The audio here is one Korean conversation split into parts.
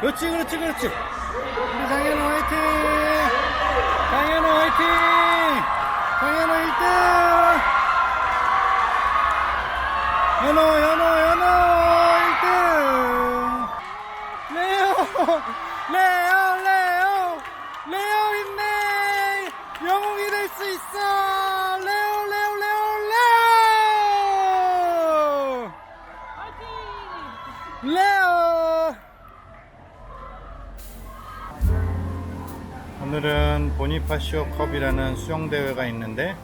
그렇지 그렇지 그렇지. 우리 장현우 화이팅! 장현우 화이팅! 장현우 1등! 현우 현우 오늘은 보니파시오 컵이라는 수영대회가 있는데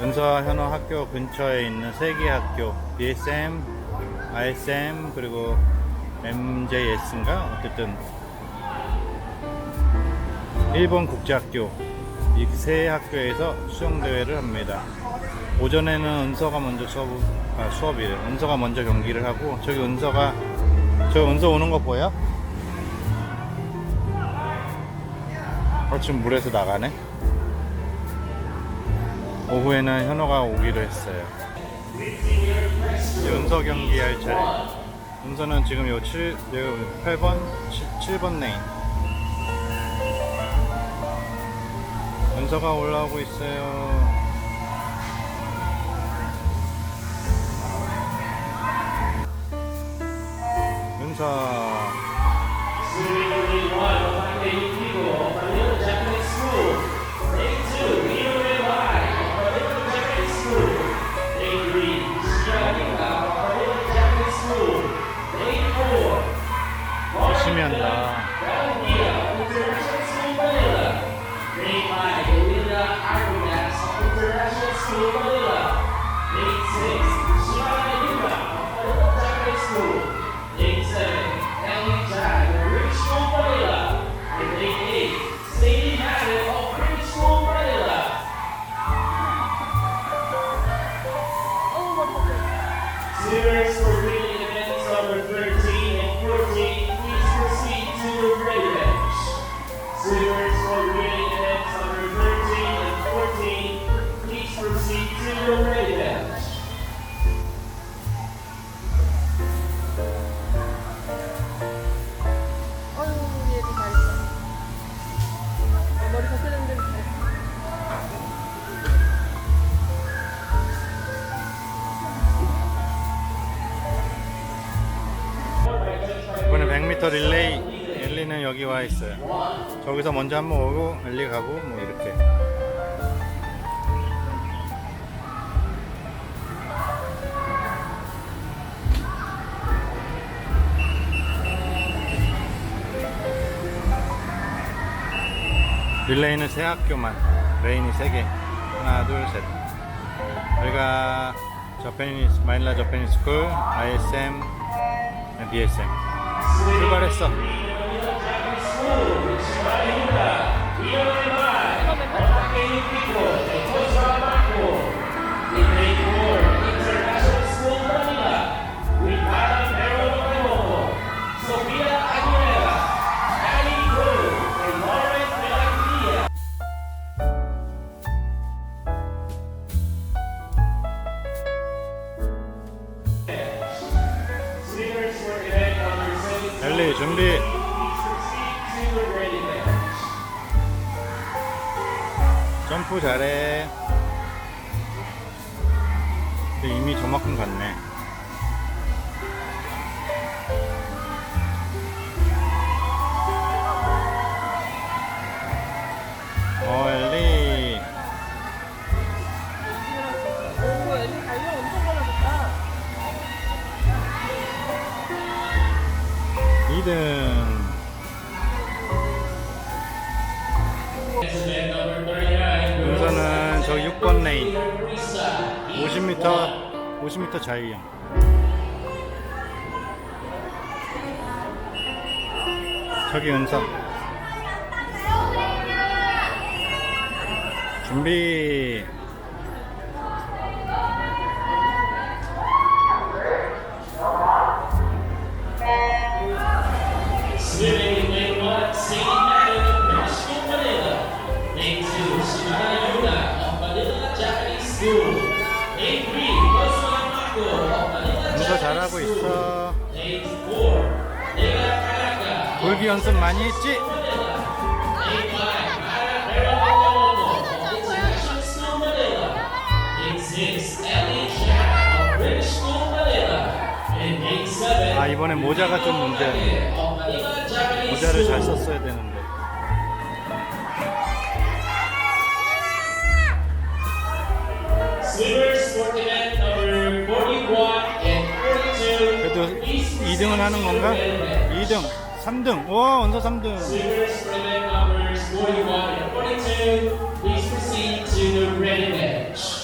은서 현어 학교 근처에 있는 세개 학교 BSM, ISM 그리고 MJS인가 어쨌든 일본 국제학교 이 세 학교에서 수영대회를 합니다. 오전에는 은서가 먼저 수업, 아, 수업이래요. 은서가 먼저 경기를 하고 저기 은서가 저 은서 오는 거 보여? 어, 지금 물에서 나가네. 오후에는 현호가 오기로 했어요. 은서 경기할 차례. 은서는 지금 요 7, 요 8번, 7, 번 레인. 은서가 올라오고 있어요. 은서. 엘리는 여기 와 있어요. 저기서 먼저 한 번 오고 엘리 가고 뭐 이렇게. 릴레이는 세 학교만, 레인이 세 개. 하나, 둘, 셋. 여기가 저페니스 마닐라 저페니스 스쿨, ISM, BSM. 출발했어. Lord. 점프 잘해. 이미 저만큼 갔네. 자유형. 저기 은서. 준비. 돌기 연습 많이 했지? 아 이번에 모자가 좀 Japanese 모자를 잘. 썼어야 되는데 Swimmers sport event number 41 and 42. 그래도 Please 2등은 하는 건가? 2등 3등 와 원서 3등 Swimmers sport event numbers 41 and 42. Please proceed to the ready bench.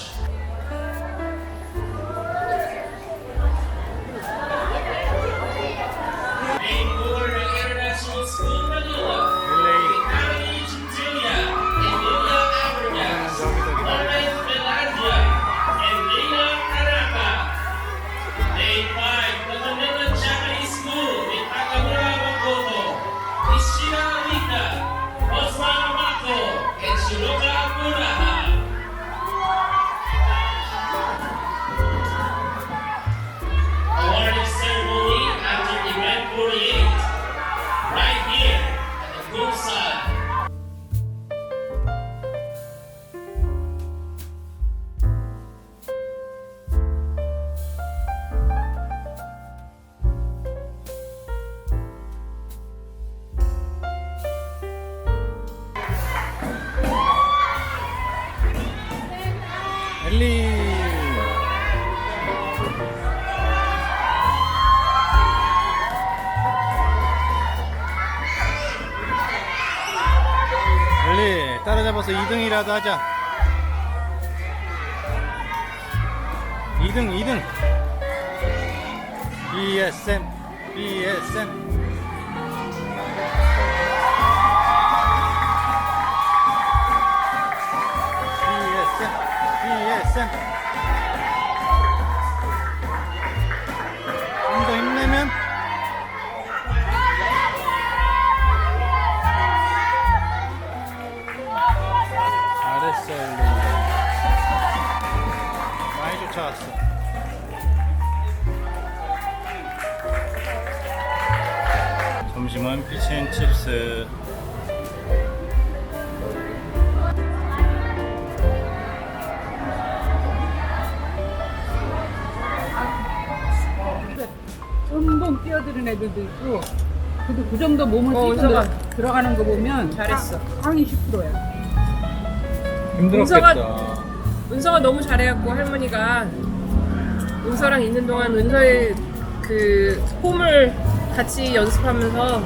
따라잡아서 2등이라도 하자. 2등 2등. BSM BSM BSM BSM 蹦뛰어드는 애들도 있고 그래도 그 정도 몸을 어, 쓰고 은서가 들- 들어가는 거 보면 잘했어. 상위 10%야 힘들었겠다 은서가 너무 잘해갖고 할머니가 은서랑 있는 동안 은서의 그 폼을 같이 연습하면서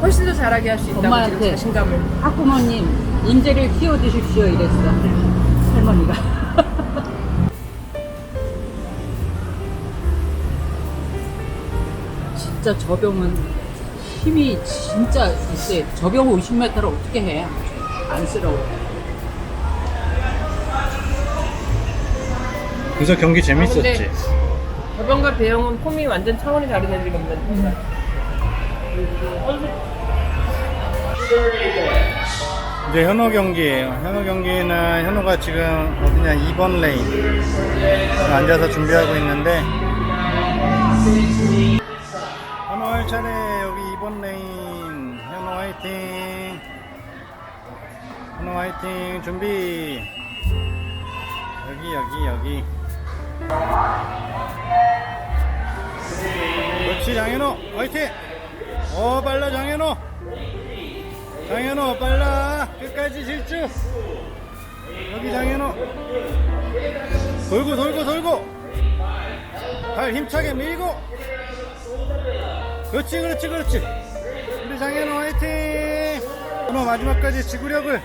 훨씬 더 잘하게 할 수 있다고 엄마한테. 지금 자신감을 학부모님 인재를 키워주십시오 이랬어 할머니가 진짜 저 병은 힘이 진짜 있어요. 저병 50m를 어떻게 해? 안쓰러워. 그래서 경기 재밌었지. 아, 근데 저병과 배영은 폼이 완전 차원이 다른 애들이거든 이제 현호 경기예요. 현호 경기는 현호가 지금 어디냐 2번 레인. 앉아서 준비하고 있는데 할 차례 여기 2번 레인. 현호 화이팅. 현호 화이팅. 준비. 여기 여기 여기. 그렇지 장현호 화이팅. 어 빨라 장현호 장현호 빨라. 끝까지 질주. 여기 장현호 돌고 돌고 돌고. 발 힘차게 밀고 그렇지 그렇지 그렇지. 우리 장현호 화이팅! 현호 마지막까지 지구력을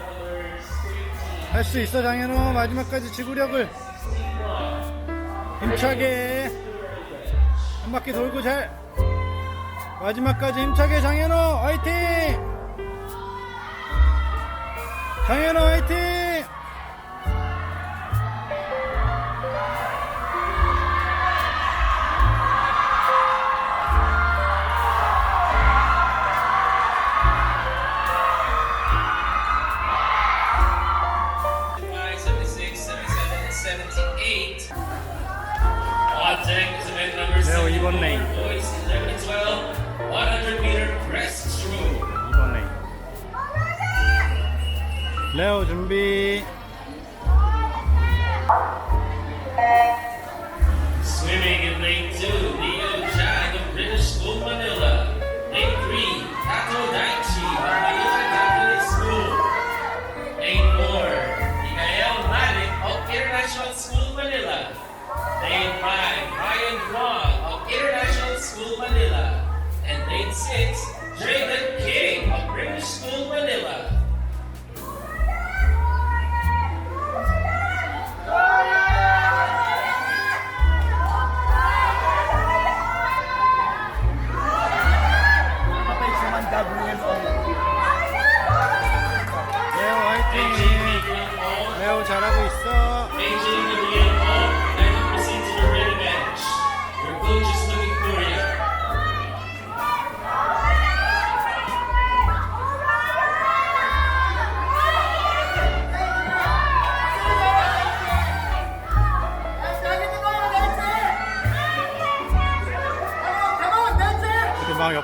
할 수 있어 장현호 마지막까지 지구력을. 힘차게 한 바퀴 돌고 잘. 마지막까지 힘차게 장현호 화이팅! 장현호 화이팅!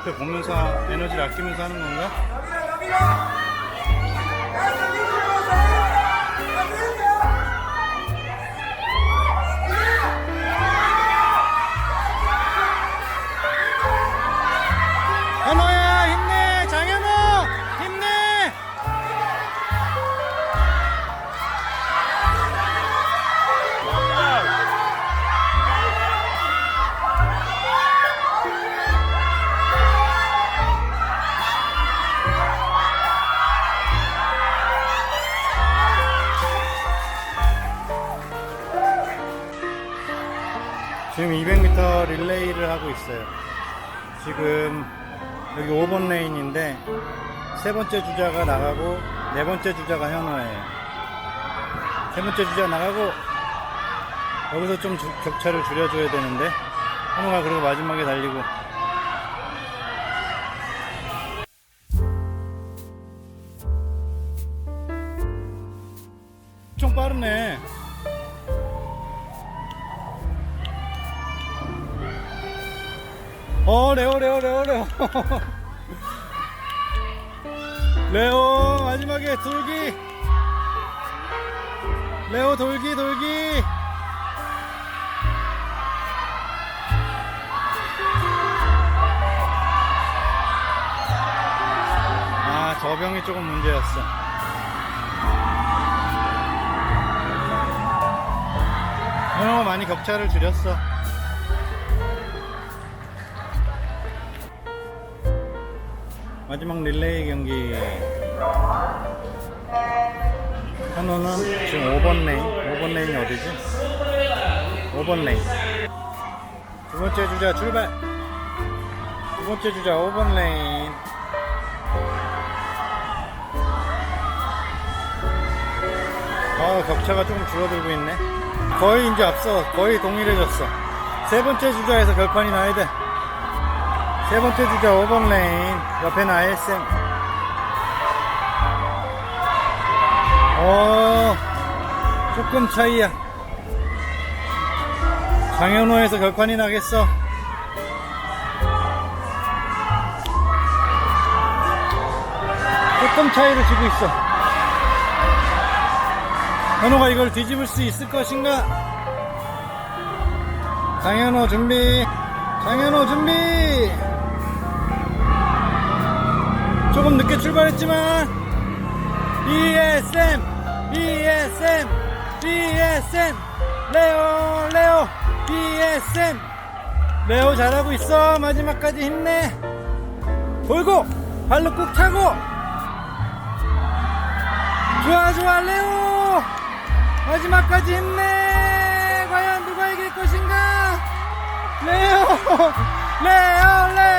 옆에 보면서 에너지를 아끼면서 하는 건가? 지금 200m 릴레이를 하고 있어요. 지금 여기 5번 레인인데 세 번째 주자가 나가고 네 번째 주자가 현호예요. 세 번째 주자 나가고 여기서 좀 주- 격차를 줄여줘야 되는데 현호가 그리고 마지막에 달리고 좀 빠르네. 어 레오 레오 레오 레오. 레오 마지막에 돌기. 레오 돌기 돌기. 아 저병이 조금 문제였어. 현호가 많이 격차를 줄였어 마지막 릴레이 경기. 현호는 지금 5번 레인 5번 레인이 어디지? 5번 레인. 두 번째 주자 출발. 두 번째 주자 5번 레인. 아 격차가 조금 줄어들고 있네. 거의 이제 앞서 거의 동일해졌어. 세 번째 주자에서 결판이 나야 돼 세 번째 주자 5번 레인 옆에는 ISM 어 조금 차이야. 장현호에서 결판이 나겠어. 조금 차이를 지고 있어. 현호가 이걸 뒤집을 수 있을 것인가? 장현호 준비. 장현호 준비 조금 늦게 출발했지만 ESM ESM ESM 레오 레오 ESM 레오 잘하고 있어. 마지막까지 힘내. 돌고 발로 꾹 차고. 좋아 좋아 레오. 마지막까지 힘내. 과연 누가 이길 것인가? 레오 레오 레오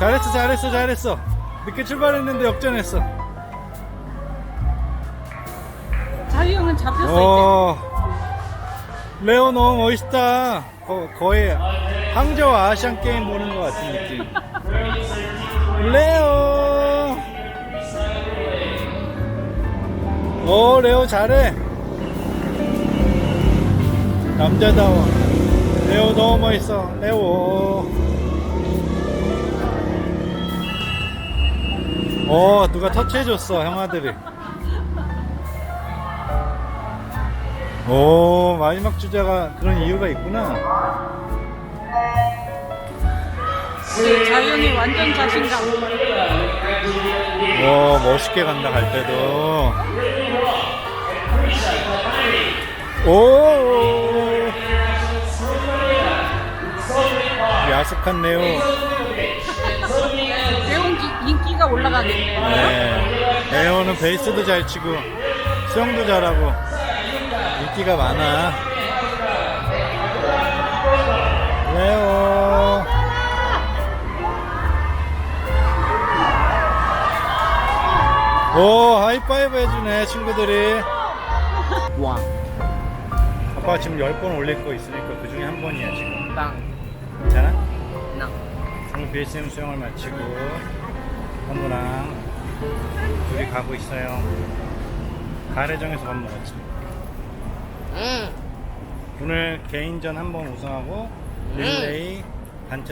잘했어 잘했어 잘했어. 늦게 출발했는데 역전했어. 자유 형은 잡혔어 이제. 어 레오 너무 멋있다. 거, 거의 항저우 아시안 게임 보는 것 같은 느낌. 레오. 오 레오 잘해. 남자다워. 레오 너무 멋있어. 레오 오 누가 터치해줬어 형아들이. 오 마지막 주자가 그런 이유가 있구나. 자연이 완전 자신감. 오 멋있게 간다 갈 때도. 오! 야속한 기- 인기가 올라가겠네. 네. 네오는 베이스도 잘 치고 수영도 잘하고 인기가 많아 레오 오 하이파이브 해주네 친구들이 와. 아빠 지금 10번 올릴 거 있으니까 그 중에 한 번이야 지금 빵. 괜찮아? 나. 오늘 BSM 수영을 마치고 현무랑 둘이 가고 있어요. 가래정에서 밥 먹었지. 응. 오늘 개인전 한번 우승하고 릴레이